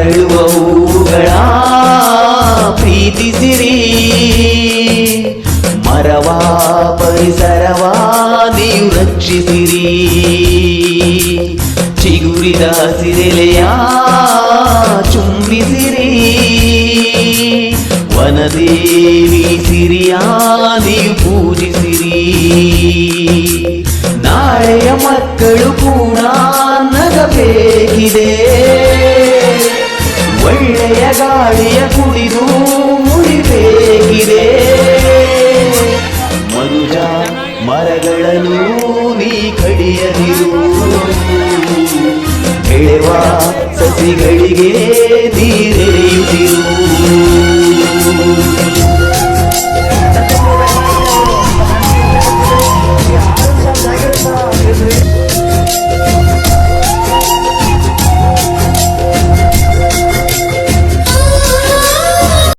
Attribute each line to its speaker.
Speaker 1: ಮರಗಳ ಪ್ರೀತಿಸಿರಿ. ಮರವ, ಪರಿಸರವ, ನೀವು ರಕ್ಷಿಸಿರಿ. ಚಿಗುರಿದ ಸಿರೆಲೆಯ, ಚುಂಬಿಸಿರಿ. ವನದೇವಿ ಸಿರಿಯ, ನೀವು ಪೂಜಿಸಿರಿ. ನಾಳೆಯ ಮಕ್ಕಳು ಕೂಡ ನಗಬೇಕಿದೆ. ಗಾಳಿಯ ಕುಡಿದು ಉಳಿಬೇಕಿದೆ ಮನುಜ ಮರಗಳನ್ನು ನೀ ಕಡಿಯದಿರು. ಬೆಳೆವ ಸಸಿಗಳಿಗೆ ನೀರೆರೆಯುತ್ತಿರು